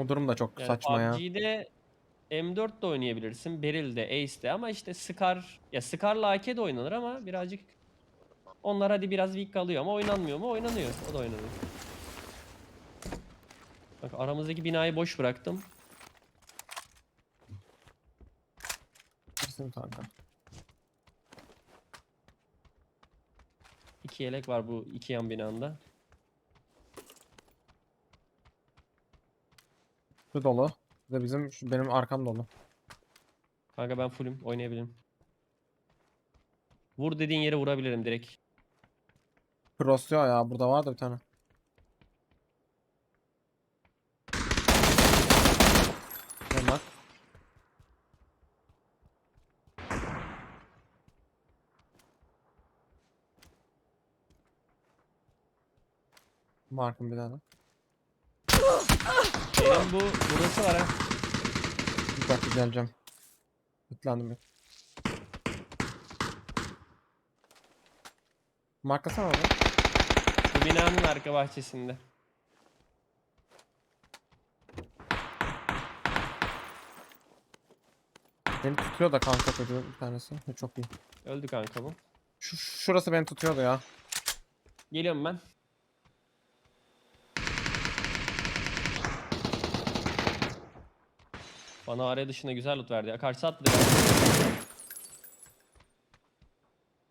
O durum da çok Yani saçma ya. PUBG'de M4 de oynayabilirsin, Beryl de, Ace de ama işte Scar, ya Scar'la AK de oynanır ama birazcık onlar hadi biraz weak kalıyor ama oynanmıyor mu? Oynanıyor. O da oynanıyor. Bak aramızdaki binayı boş bıraktım. Kesin kanka. İki yelek var bu iki yan binanda. Şu dolu. Bir de bizim şu benim arkam dolu. Kanka ben fullüm, oynayabilirim. Vur dediğin yere vurabilirim direkt. Crossluyor ya. Burada var da bir tane. Ne bak. Markım bir tane. Benim bu burası var ha. Bir dakika geleceğim. Yüklendim bir. Markasana orada. Bu binanın arka bahçesinde. Beni tutuyor da kanka çocuğu bir tanesi. Çok iyi. Öldü kanka bu. Şu, şurası beni tutuyordu ya. Geliyorum ben. Bana araya dışında güzel loot verdi ya. Karşı attı.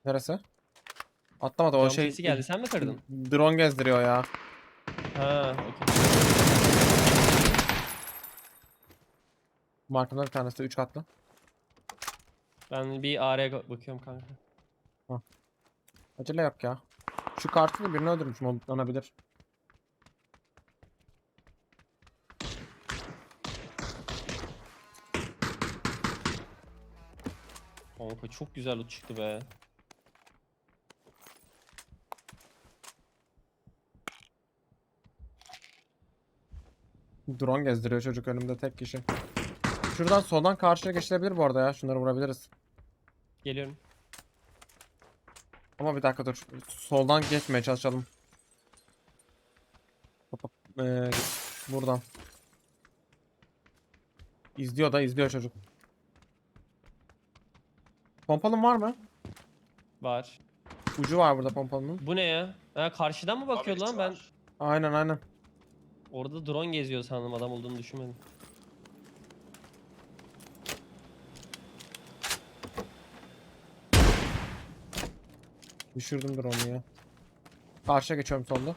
Neresi? Atlamadı o Cam şey. sesi geldi. Sen mi kırdın? Drone gezdiriyor ya. Ha, okey. Markamda bir tanesi 3 katlı. Ben bir AR'ya bakıyorum kanka. Acele yap ya. Şu kartını birini öldürmüş modlanabilir. Kanka çok güzel loot çıktı be. Drone gezdiriyor çocuk önümde tek kişi. Şuradan soldan karşıya geçilebilir bu arada ya. Şunları vurabiliriz. Geliyorum. Ama bir dakika dur. Soldan geçmeye çalışalım. Hop hop. Ee, buradan. İzliyor da izliyor çocuk. Pompalın var mı? Var. Ucu var burada pompalının. Bu ne ya? Ha karşıdan mı bakıyordu lan ben? Aynen aynen. Orada drone geziyor sandım adam olduğunu düşünmedim. Düşürdüm drone'u ya. Karşıya geçiyorum solda.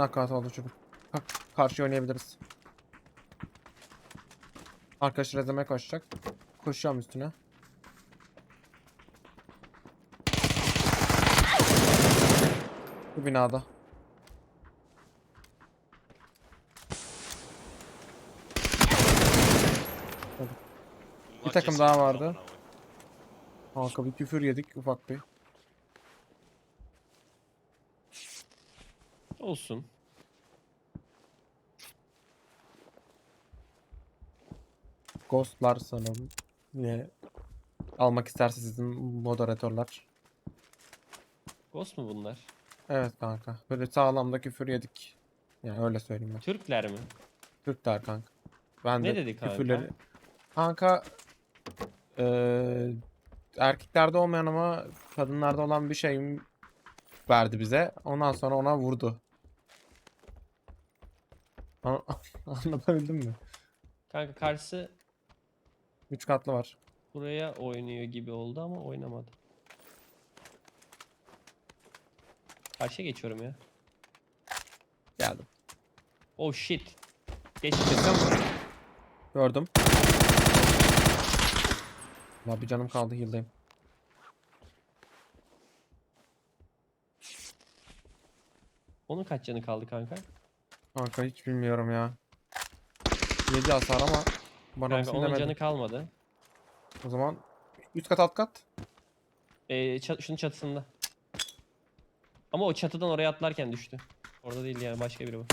Knockout oldu çocuk. Ka karşıya oynayabiliriz. Arkadaş rezeme koşacak. Koşacağım üstüne. Bu binada. Bir takım daha vardı. Kanka bir küfür yedik ufak bir. Olsun. Ghostlar sanırım. Ne almak isterse sizin moderatörler. Ghost mu bunlar? Evet kanka. Böyle sağlamda küfür yedik. Yani öyle söyleyeyim ben. Türkler mi? Türkler kanka. Ben Ne de dedi kanka? küfürleri... Kanka eee erkeklerde olmayan ama kadınlarda olan bir şey verdi bize. Ondan sonra ona vurdu. An- Anlatabildim mi? Kanka karşısı Üç katlı var. buraya oynuyor gibi oldu ama oynamadı. Karşıya geçiyorum ya. Geldim. Oh shit. Geç. Geçsem mi? Gördüm. La bir canım kaldı heal'dayım. Onun kaç canı kaldı kanka? Kanka hiç bilmiyorum ya. 7 hasar ama bana Kanka mısın onun canı kalmadı. O zaman üst kat alt kat. Ee, ça- şunun çatısında. Ama o çatıdan oraya atlarken düştü. Orada değil yani başka biri bu.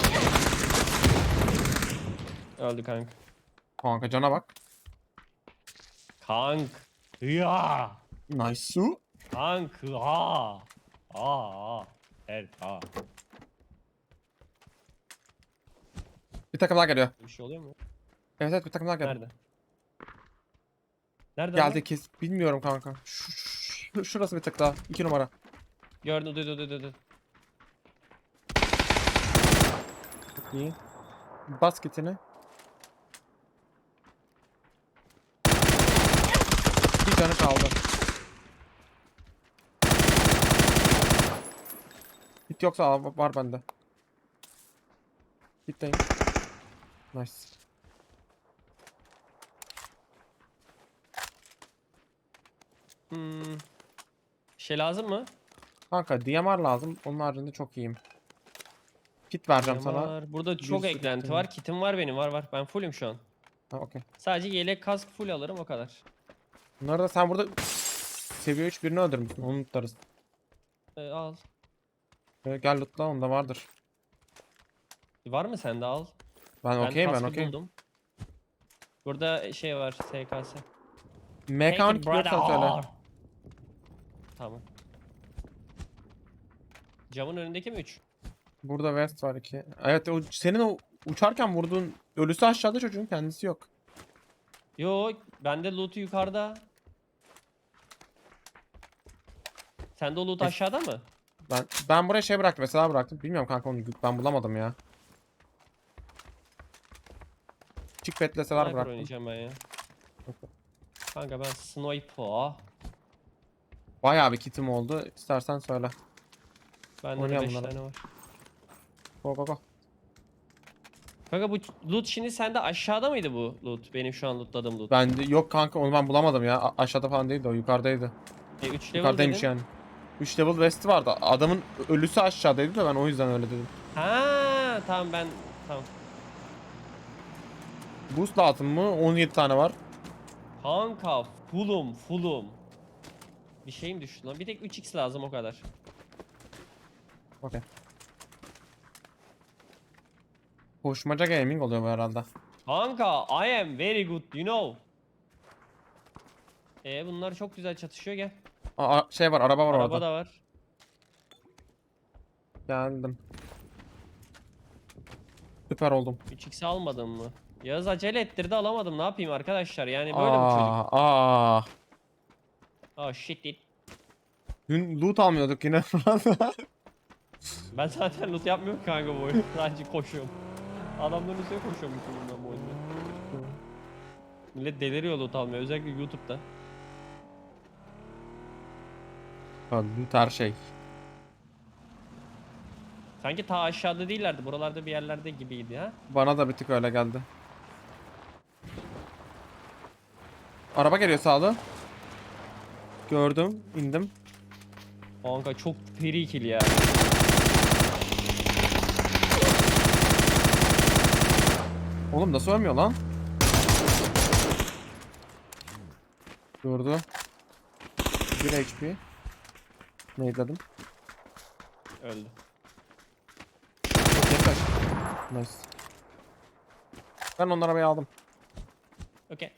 Öldü kanka. Kanka cana bak. Kank. Ya. Nice. Kanka. Aa. Aa. Evet. Aa. Bir takım daha geliyor. Bir şey oluyor mu? Evet evet bir takım daha geldi. Nerede? Nerede? Geldi kes. Bilmiyorum kanka. Şu, şu- şurası bir tık daha. 2 numara. Gördüm. Dur dur. dur. Çok iyi. Bas kitini. Bir canı kaldı. Hit yoksa var bende. Hitteyim. Nice. Hmm. Bir şey lazım mı? Kanka DMR lazım. Onun haricinde çok iyiyim. Kit vereceğim sana. Var. Burada çok sürü eklenti kitim var. Kitim var benim. Var var. Ben fullüm şu an. Ha okey. Sadece yelek kask full alırım o kadar. Bunları da sen burada seviye 3 birini öldürmüşsün. Onu tutarız. Ee, al. Ee, gel lootla onda vardır. Var mı sende al. Ben okeyim ben kaskı okeyim. buldum. Burada şey var SKS. Take it, yoksa söyle. brother. Tamam. Camın önündeki mi 3? Burada West var iki. Evet o senin o uçarken vurduğun ölüsü aşağıda çocuğun kendisi yok. Yo bende loot'u yukarıda. Sende o loot Es- aşağıda mı? Ben ben buraya şey bıraktım mesela bıraktım. Bilmiyorum kanka onu ben bulamadım ya. Çık petleseler Sniper bıraktım. oynayacağım ben ya. Kanka ben sniper. Bayağı bir kitim oldu. İstersen söyle. Bende de Oynayalım 5 bunları. tane var. Go go go. Kanka bu loot şimdi sende aşağıda mıydı bu loot? Benim şu an lootladığım loot. Ben de, yok kanka onu ben bulamadım ya. A- aşağıda falan değildi o yukarıdaydı. E, 3 level Yukarıdaymış dedin. yani. 3 level West vardı. Adamın ölüsü aşağıdaydı da ben o yüzden öyle dedim. Ha tamam ben tamam. Boost lazım mı? 17 tane var. Kanka fullum fullum. Bir şeyim düştü lan. Bir tek 3x lazım o kadar. Okey. Koşmaca gaming oluyor bu herhalde. Kanka I am very good you know. E bunlar çok güzel çatışıyor gel. Aa, şey var araba var Araba orada. da var. Geldim. Süper oldum. 3x almadın mı? Yağız acele ettirdi alamadım. Ne yapayım arkadaşlar? Yani böyle bu çocuk. aa, aa. Oh shit it. Dün loot almıyorduk yine. Ben zaten loot yapmıyorum kanka bu oyunda. Sadece koşuyorum. Adamların üstüne koşuyorum bütün ben bu oyunda. Millet deliriyor loot almaya özellikle YouTube'da. Ha, loot her şey. Sanki ta aşağıda değillerdi. Buralarda bir yerlerde gibiydi ha. Bana da bir tık öyle geldi. Araba geliyor sağlı. Gördüm, indim. Kanka çok free kill ya. Oğlum nasıl ölmüyor lan? Gördü. 1 HP. Neyledim? Öldü. Yeter. Nice. Ben onun arabayı aldım. Okey.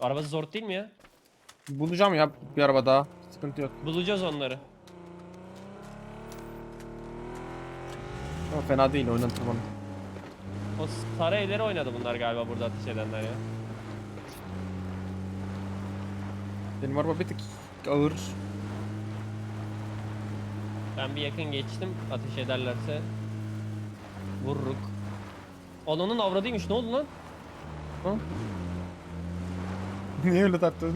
Arabası zor değil mi ya? Bulacağım ya bir araba daha. Sıkıntı yok. Bulacağız onları. Ama fena değil oynatır bana. O sarı evleri oynadı bunlar galiba burada ateş edenler ya. Benim araba bir tık ağır. Ben bir yakın geçtim. Ateş ederlerse vururuk. Ananın avradıymış. Ne oldu lan? Niye öyle taktın?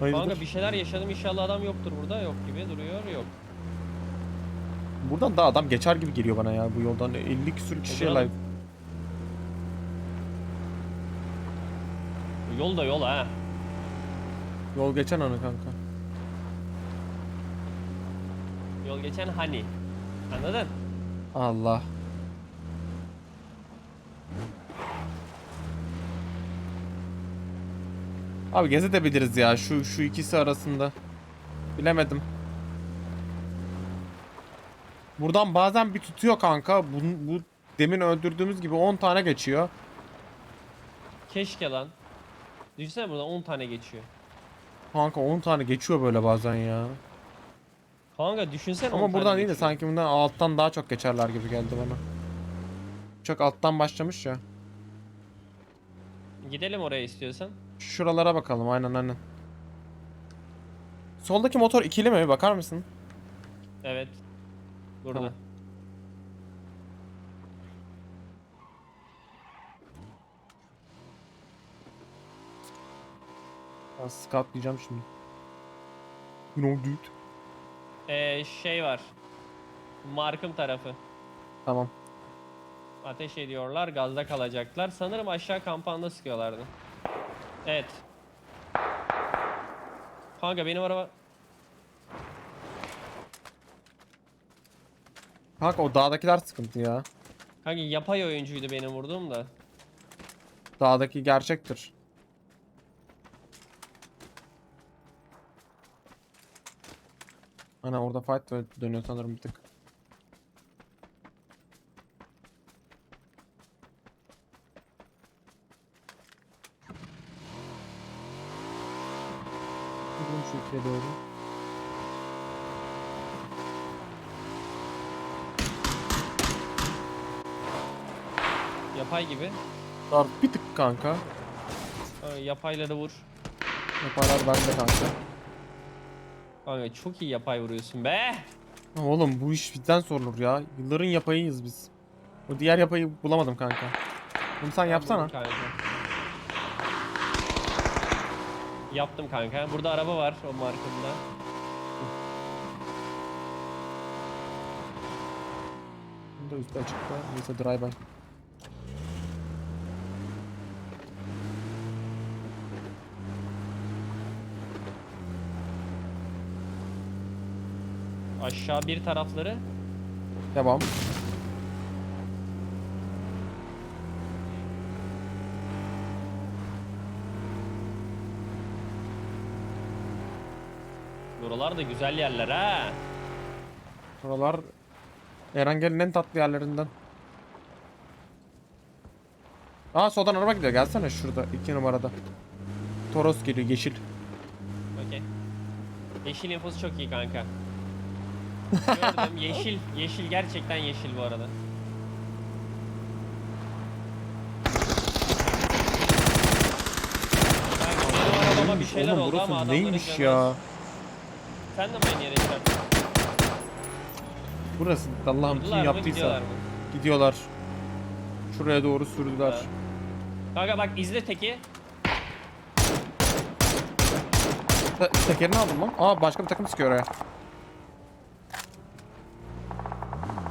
Hayırdır? Kanka bir şeyler yaşadım. İnşallah adam yoktur burada. Yok gibi duruyor. Yok. Buradan da adam geçer gibi geliyor bana ya bu yoldan 50 küsür kişiye duralım. live. Yol da yol ha. Yol geçen anı kanka. Yol geçen hani. Anladın? Allah. Abi gezebiliriz ya şu şu ikisi arasında. Bilemedim. Buradan bazen bir tutuyor kanka. Bu, bu demin öldürdüğümüz gibi 10 tane geçiyor. Keşke lan. Düşünsene burada 10 tane geçiyor. Kanka 10 tane geçiyor böyle bazen ya. Kanka düşünsene. Ama buradan değil de sanki bundan alttan daha çok geçerler gibi geldi bana. Çok alttan başlamış ya. Gidelim oraya istiyorsan. Şuralara bakalım aynen aynen. Soldaki motor ikili mi? Bakar mısın? Evet. Burada. Tamam. Ben diyeceğim şimdi. You know dude. Ee, şey var. Markım tarafı. Tamam. Ateş ediyorlar, gazda kalacaklar. Sanırım aşağı kampanda sıkıyorlardı. Evet. Kanka benim araba... Kanka o dağdakiler sıkıntı ya. Kanka yapay oyuncuydu benim vurduğum da. Dağdaki gerçektir. Ana orada fight dö- dönüyor sanırım bir tık. Gidelim şu ikiye doğru. Yapay gibi. Dar bir tık kanka. Kanka yapayları vur. Yaparlar bende kanka. Kanka çok iyi yapay vuruyorsun be. Oğlum bu iş bizden sorulur ya. Yılların yapayıyız biz. O diğer yapayı bulamadım kanka. Bunu sen yapsana. Kanka. Yaptım kanka. Burada araba var o markamda. Bunu da üstte açıkta. Neyse drive by. Aşağı bir tarafları. Devam. Buralar da güzel yerler ha. Buralar Erengel'in en tatlı yerlerinden. Aa soldan araba gidiyor. Gelsene şurada iki numarada. Toros geliyor yeşil. Okey. Yeşil infosu çok iyi kanka. Gördüm yeşil. Yeşil gerçekten yeşil bu arada. Kanka benim arabama bir şeyler Oğlum oldu burası adamların neymiş canı ya? Sen de mi aynı yere çarptın? Burası Allah'ım kim mı, yaptıysa. gidiyorlar mı? Gidiyorlar. Şuraya doğru sürdüler. Ha. Kanka bak izle teki. Te- tekerini aldım lan. Aa başka bir takım sıkıyor oraya.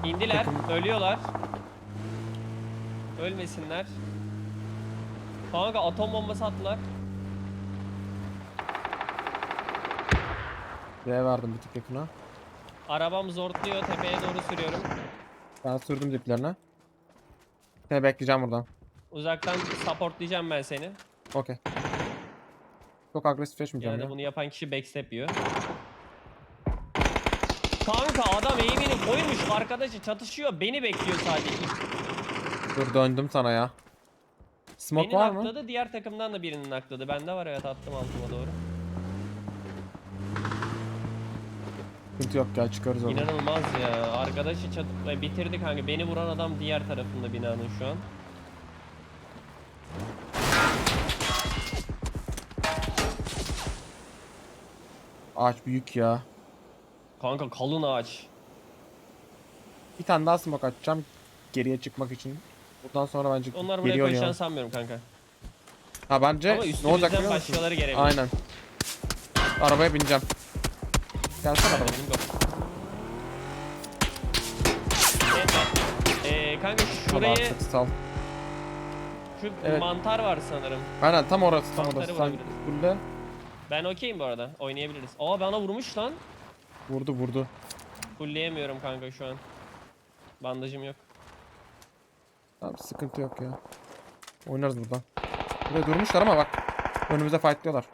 İndiler, ölüyorlar. Ölmesinler. Kanka atom bombası attılar. D'ye verdim bir tık yakına. Arabam zortluyor, tepeye doğru sürüyorum. Ben sürdüm diplerine. Seni bekleyeceğim buradan. Uzaktan supportlayacağım ben seni. Okey. Çok agresifleşmeyeceğim Yani ya. bunu yapan kişi backstep yiyor. Kanka adam eğimini koymuş arkadaşı çatışıyor beni bekliyor sadece. Dur döndüm sana ya. Smoke Beni var mı? nakladı diğer takımdan da birinin nakladı. Bende var evet attım altıma doğru. Sıkıntı yok ya çıkarız oradan. İnanılmaz ya. Arkadaşı çat e, bitirdi kanka. Beni vuran adam diğer tarafında binanın şu an. Ağaç büyük ya. Kanka kalın ağaç. Bir tane daha smoke atacağım. Geriye çıkmak için. Buradan sonra bence Onlar buraya geliyor koşacağını ya. sanmıyorum kanka. Ha bence Ama ne olacak biliyor musun? başkaları gelebilir. Aynen. Arabaya bineceğim. Gelsene arabaya. Benim go. Ee, kanka şurayı Artık sal. şu Evet. mantar var sanırım. Aynen tam orası tam Mantarı orası. Sen bulabiliriz. burada Ben okeyim bu arada. Oynayabiliriz. Aa bana vurmuş lan. vurdu vurdu. Fulleyemiyorum kanka şu an. Bandajım yok. Tamam sıkıntı yok ya. Oynarız buradan. Buraya durmuşlar ama bak. Önümüze fightlıyorlar.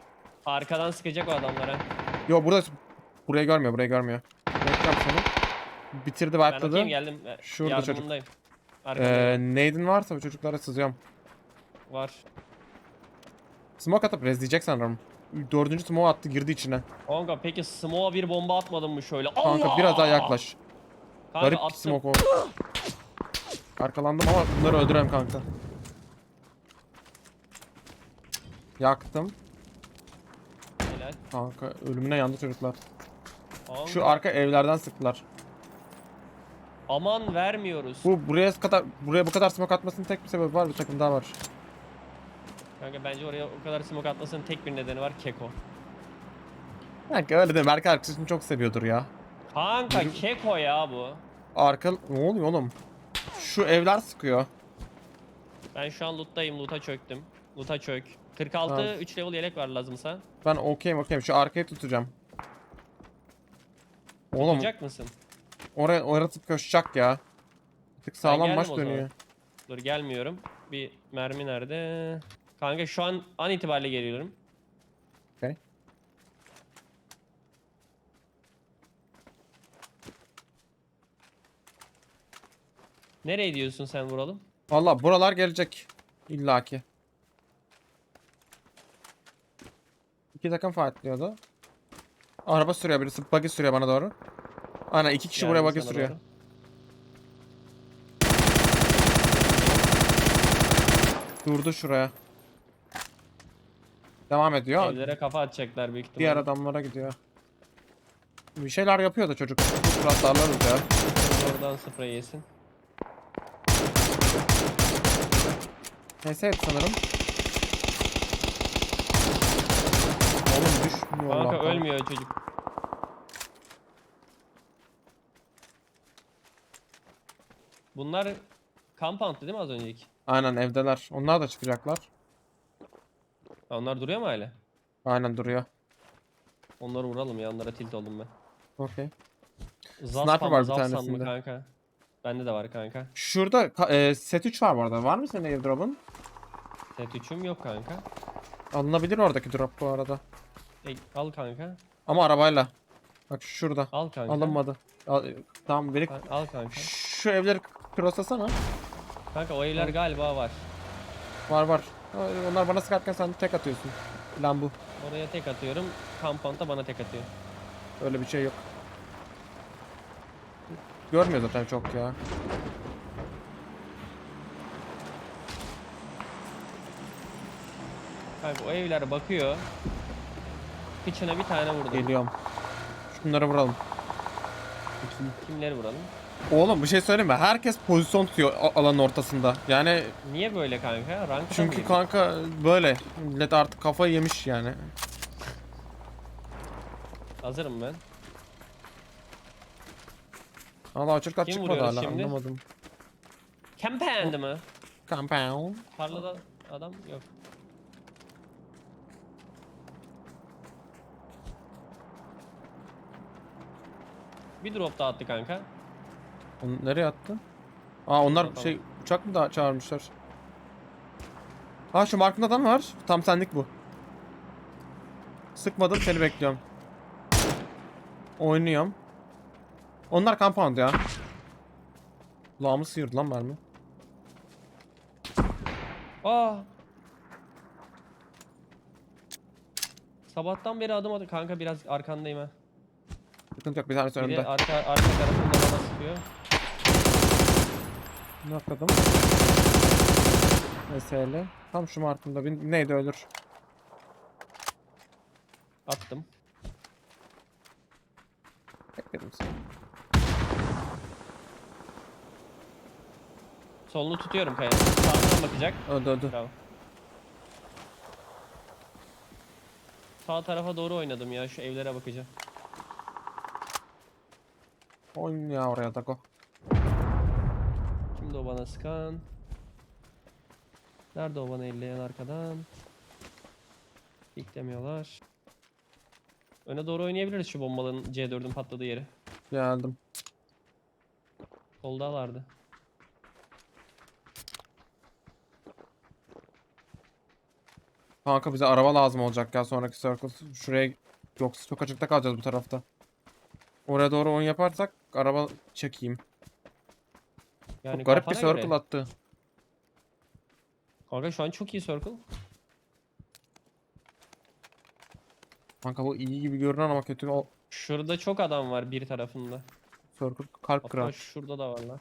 Arkadan sıkacak o adamlara. Yo burada burayı görmüyor burayı görmüyor. Bekleyeceğim seni. Bitirdi Ben wipe'ladı. okeyim geldim. Ee, Şurada çocuk. Yardımındayım. Ee, nade'in varsa bu çocuklara sızıyorum. Var. Smoke atıp rezleyecek sanırım. dördüncü smoke attı girdi içine. Kanka peki smoke'a bir bomba atmadın mı şöyle? Kanka Allah! biraz daha yaklaş. Kanka Garip bir attım. smoke o. Arkalandım ama bunları öldürem kanka. Yaktım. Helal. Kanka ölümüne yandı çocuklar. Kanka, Şu arka evlerden sıktılar. Aman vermiyoruz. Bu buraya kadar buraya bu kadar smoke atmasının tek bir sebebi var. Bir takım daha var. Kanka bence oraya o kadar smoke atmasının tek bir nedeni var Keko. Kanka öyle deme. Berk arkadaşını çok seviyordur ya. Kanka Yürü. Keko ya bu. Arka ne oluyor oğlum? Şu evler sıkıyor. Ben şu an loot'tayım. Loot'a çöktüm. Loot'a çök. 46 Tamam. 3 level yelek var lazımsa. Ben okeyim okeyim. Şu arkayı tutacağım. Oğlum Tutacak mısın? oraya atıp koşacak ya. Bir tık sağlam geldim o zaman. dönüyor. Dur gelmiyorum. Bir mermi nerede? Kanka şu an an itibariyle geliyorum. Okey. Nereye diyorsun sen vuralım? Valla buralar gelecek. illaki. İki takım fightlıyordu. Araba sürüyor birisi. Buggy sürüyor bana doğru. Aynen iki kişi buraya Geldim buggy sana sürüyor. doğru. Durdu şuraya. Devam ediyor. Evlere kafa atacaklar büyük ihtimalle. Diğer adamlara gidiyor. Bir şeyler yapıyor da çocuk. Biraz darlarız ya. Oradan sprey yesin. Neyse hep sanırım. Kanka Allah'tan. ölmüyor çocuk. Bunlar compound'tu değil mi az önceki? Aynen evdeler. Onlar da çıkacaklar. Ha, onlar duruyor mu hala? Aynen duruyor. Onları vuralım ya onlara tilt oldum ben. Okey. Zaf Sniper var bir zaf sandı tanesinde. kanka. Bende de var kanka. Şurada ka- e, set 3 var bu arada. Var mı senin airdrop'un? Set 3'üm yok kanka. Alınabilir oradaki drop bu arada. E, al kanka. Ama arabayla. Bak şurada. Al kanka. Alınmadı. Al, tamam beni Al, al kanka. şu evleri crosslasana. Kanka o evler galiba var. Var var. Onlar bana sıkarken sen tek atıyorsun. Lan bu. Oraya tek atıyorum. Compound'da bana tek atıyor. Öyle bir şey yok. Görmüyor zaten çok ya. Kanka o evler bakıyor. Kıçına bir tane vurdum. Geliyorum. Şunları vuralım. Kimleri vuralım? Oğlum bir şey söyleyeyim mi? Herkes pozisyon tutuyor a- alanın ortasında. Yani Niye böyle kanka? Rank çünkü kanka böyle. Millet artık kafayı yemiş yani. Hazırım ben. Allah açık kat Kim çıkmadı vuruyoruz hala şimdi? anlamadım. Campand mı? Compound. Tarlada adam yok. Bir drop daha attı kanka. Onu nereye attı? Aa onlar Tamam. şey uçak mı da çağırmışlar? Ha şu markında adam var. Tam senlik bu. Sıkmadım seni bekliyorum. Oynuyorum. Onlar compound ya. Kulağımı sıyırdı lan mermi. Aa. Sabahtan beri adım atı kanka biraz arkandayım ha. Sıkıntı yok bir tanesi Biri önümde. arka arka tarafında bana sıkıyor. Ne atladım? Mesele. Tam şu markında. Bir, neydi ölür. Attım. Bekledim seni. Solunu tutuyorum kaya. Sağdan bakacak. Öldü öldü. Bravo. Sağ tarafa doğru oynadım ya. Şu evlere bakacağım. Oyun ya oraya Dago. Kimdi o bana sıkan? Nerede o bana elleyen arkadan? Beklemiyorlar. Öne doğru oynayabiliriz şu bombalının C4'ün patladığı yeri. Geldim. Soldalardı. Kanka bize araba lazım olacak ya sonraki circle. Şuraya yoksa çok açıkta kalacağız bu tarafta. Oraya doğru oyun yaparsak araba çekeyim. Yani çok garip bir kafana göre. circle attı. Kanka şu an çok iyi circle. Kanka bu iyi gibi görünen ama kötü o Şurada çok adam var bir tarafında. circle kalp Hatta kırar. şurada da var lan.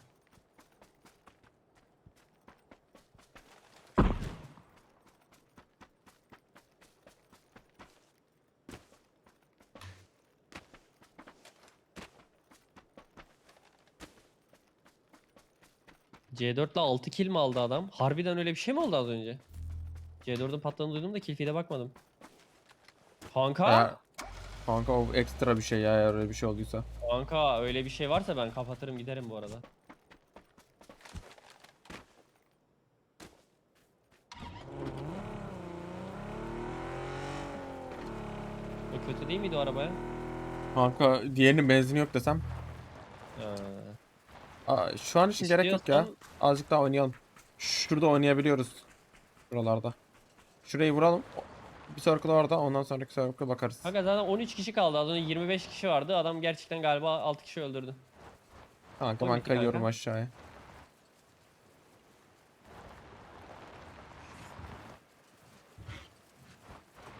C4 ile 6 kill mi aldı adam? Harbiden öyle bir şey mi oldu az önce? C4'ün patladığını duydum da kill feed'e bakmadım. Kanka, Ya, kanka o ekstra bir şey ya eğer öyle bir şey olduysa. kanka öyle bir şey varsa ben kapatırım giderim bu arada. O kötü değil miydi o arabaya? Kanka diğerinin benzini yok desem. Ha. Aa, şu an için gerek yok ya. Azıcık daha oynayalım. Şurada oynayabiliyoruz. Buralarda. Şurayı vuralım. Bir circle orada ondan sonraki circle bakarız. Kanka zaten 13 kişi kaldı. Az önce 25 kişi vardı. Adam gerçekten galiba 6 kişi öldürdü. Kanka ben kayıyorum kanka. aşağıya.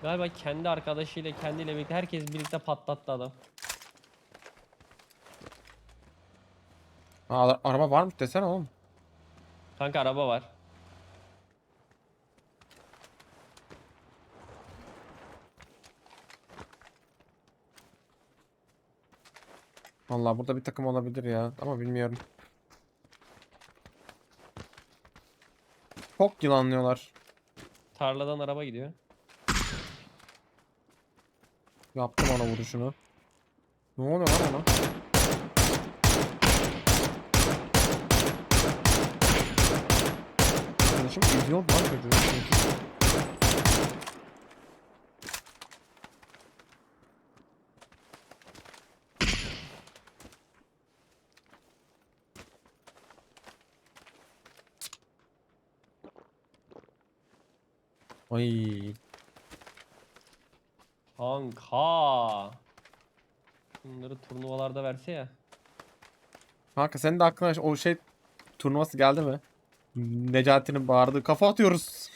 Galiba kendi arkadaşıyla kendiyle birlikte herkes birlikte patlattı adam. Aa, ara- araba varmış desene oğlum. Kanka araba var. Vallahi burada bir takım olabilir ya ama bilmiyorum. Çok yılanlıyorlar. Tarladan araba gidiyor. Yaptım ona vuruşunu. Ne oluyor lan ona? Arkadaşım izliyor lan çocuğu. Ay, Kanka. Bunları turnuvalarda verse ya. kanka senin de aklına o şey turnuvası geldi mi? Necati'nin bağırdığı kafa atıyoruz.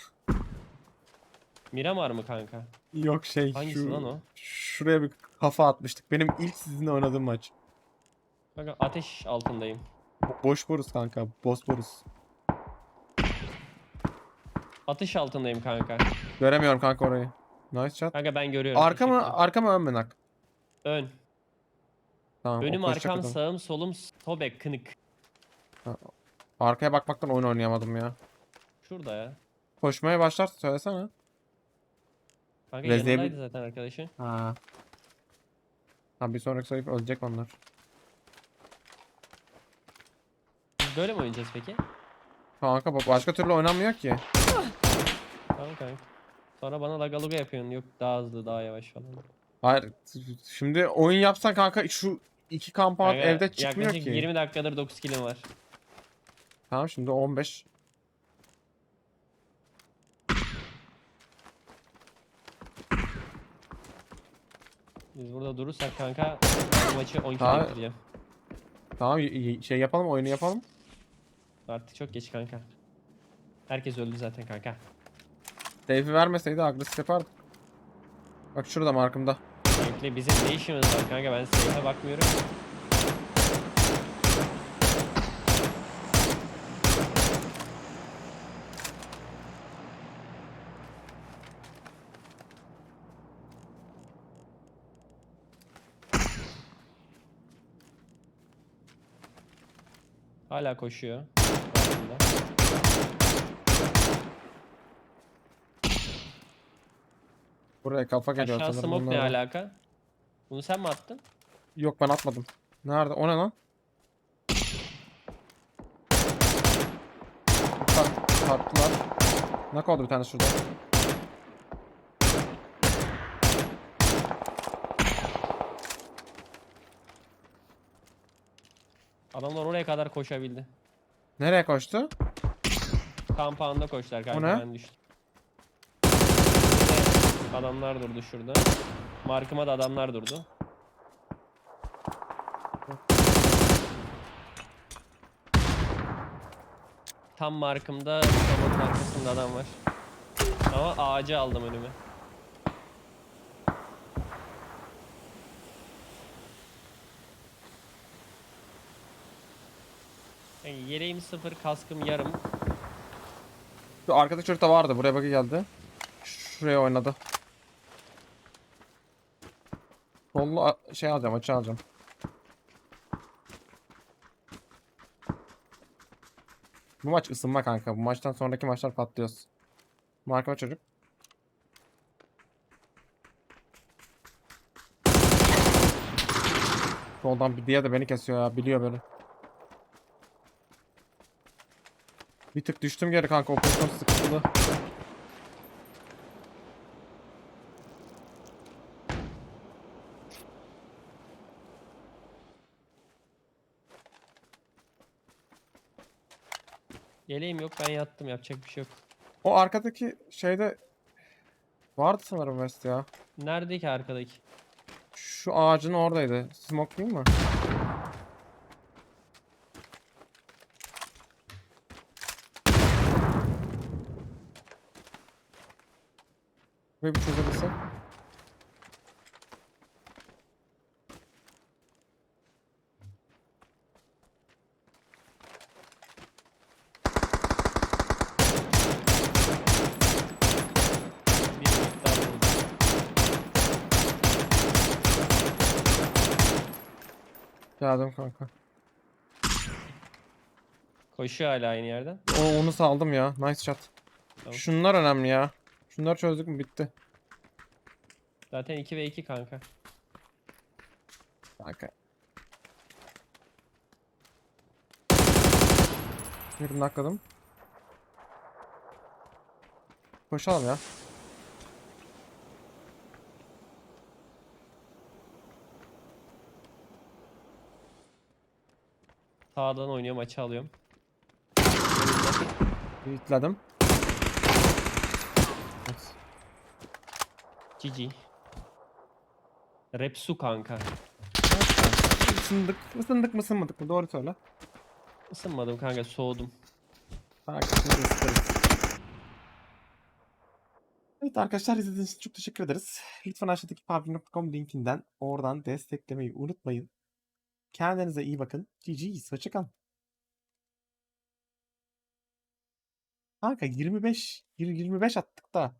Miramar mı kanka? Yok şey Hangisi şu, lan o? şuraya bir kafa atmıştık. Benim ilk sizinle oynadığım maç. Kanka ateş altındayım. Bo- Boş borus kanka. Boş borus. Atış altındayım kanka. Göremiyorum kanka orayı. Nice shot. Kanka ben görüyorum. Arka mı arka mı ön mü nak? Ön. Tamam. Önüm arkam sağım solum sobek kınık. Arkaya bakmaktan oyun oynayamadım ya. Şurada ya. Koşmaya başlar söylesene. Kanka Rezil- yanındaydı zaten arkadaşı. Ha. Ha bir sonraki sayfa ölecek onlar. Biz böyle mi oynayacağız peki? Kanka ba- başka türlü oynanmıyor ki. Tamam kanka. Sonra bana lagaluga yapıyorsun. Yok daha hızlı daha yavaş falan. Hayır. Şimdi oyun yapsan kanka şu iki compound Kanka, evde çıkmıyor yaklaşık ki. 20 dakikadır 9 kilim var. Tamam şimdi 15. Biz burada durursak kanka bu maçı 10 Ha. kilo bitireceğim. Tamam y- y- şey yapalım oyunu yapalım. Artık çok geç kanka. Herkes öldü zaten kanka. Safe'i vermeseydi agresif yapardık. Bak şurada markımda. Bekle bizim ne işimiz var kanka ben safe'e bakmıyorum. Hala koşuyor. Aslında. Buraya kafa geliyor Aşağı sanırım smoke ne alaka? Bunu sen mi attın? Yok ben atmadım. Nerede? O ne lan? Bak tarttılar. Nak oldu bir tane şurada. Adamlar oraya kadar koşabildi. Nereye koştu? Kampağında koştular kanka ne? ben düştüm. Adamlar durdu şurada. Markıma da adamlar durdu. Tam markımda robotun arkasında adam var. Ama ağacı aldım önüme. Yani yeleğim sıfır, kaskım yarım. Şu arkadaki çocuk da vardı. Buraya bakı geldi. Şuraya oynadı. Sollu şey alacağım, açı alacağım. Bu maç ısınma kanka. Bu maçtan sonraki maçlar patlıyoruz. Marka çocuk. Soldan bir diye de beni kesiyor ya. Biliyor beni. Bir tık düştüm geri kanka. O pozisyon sıkıntılı. Yeleğim yok ben yattım yapacak bir şey yok. O arkadaki şeyde vardı sanırım West ya. Nerede ki arkadaki? Şu ağacın oradaydı. Smoke değil mi? Ve bir çözebilsek. Geldim kanka. Koşuyor hala aynı yerden. O onu saldım ya. Nice shot. Tamam. Şunlar önemli ya. Şunları çözdük mü bitti. Zaten 2 ve 2 kanka. Kanka. Birini nakladım. Koşalım ya. Sağdan oynuyorum açı alıyorum. Yitledim. GG. Repsu kanka. Isındık. Isındık mı ısınmadık mı? Doğru söyle. Isınmadım kanka soğudum. Takipçimizi isteriz. Evet arkadaşlar izlediğiniz için çok teşekkür ederiz. Lütfen aşağıdaki pubg.com linkinden oradan desteklemeyi unutmayın. Kendinize iyi bakın. GG's. Hoşçakalın. Kanka 25 25 attık da